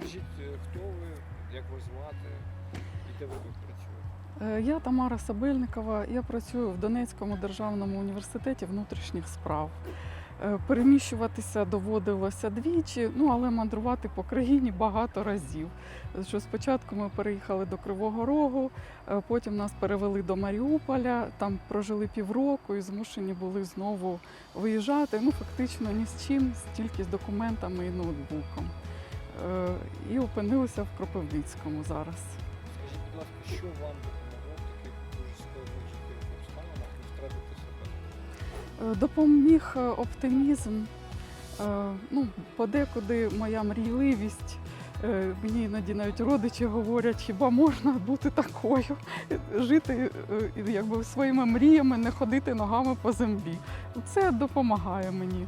Скажіть, е, хто ви, як вас звати і де ви тут працюєте? Е, Я Тамара Сабельникова. Я працюю в Донецькому державному університеті внутрішніх справ. Е, Переміщуватися доводилося двічі, ну але мандрувати по країні багато разів. Що спочатку ми переїхали до Кривого Рогу, потім нас перевели до Маріуполя, там прожили півроку і змушені були знову виїжджати. Ну фактично ні з чим, тільки з документами і ноутбуком. Е, І опинилися в Кропивницькому зараз. Скажіть, будь ласка, що вам допомогло в таких дуже складних обставинах не втратити себе? Допоміг е, оптимізм. Е, Ну, подекуди моя мрійливість. Мені іноді навіть родичі говорять, хіба можна бути такою, жити якби своїми мріями, не ходити ногами по землі. Це допомагає мені.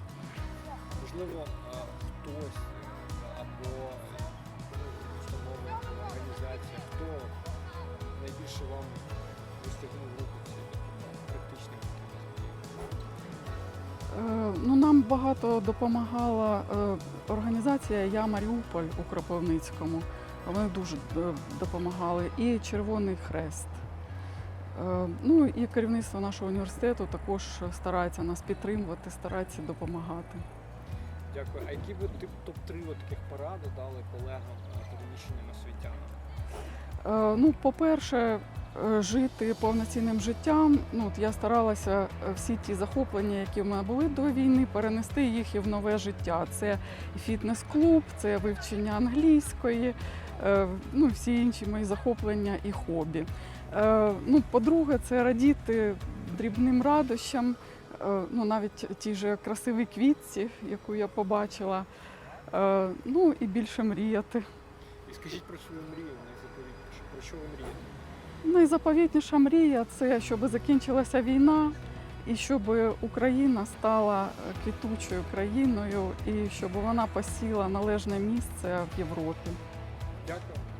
Можливо, хтось або установи, організація, хто найбільше вам вистягнув руку в цій? Е, Ну, нам багато допомагала е, організація Я Маріуполь у Кропивницькому. Вони дуже е, допомагали. І Червоний Хрест. Ну і керівництво нашого університету також старається нас підтримувати, старається допомагати. Дякую. А які ви тип топ-3 таких поради дали колегам е, переміщеним освітянам? Е, Ну, по-перше, е, жити повноцінним життям. Ну, от я старалася всі ті захоплення, які в мене були до війни, перенести їх і в нове життя. Це фітнес-клуб, це вивчення англійської, ну, всі інші мої захоплення і хобі. Ну, по-друге, це радіти дрібним радощам, ну, навіть тій же красивій квітці, яку я побачила. Е, Ну і більше мріяти. І скажіть про свою мрію найзаповітніше. Про що ви мрієте? Найзаповітніша мрія це щоб закінчилася війна і щоб Україна стала е, квітучою країною і щоб вона посіла належне місце в Європі. Дякую.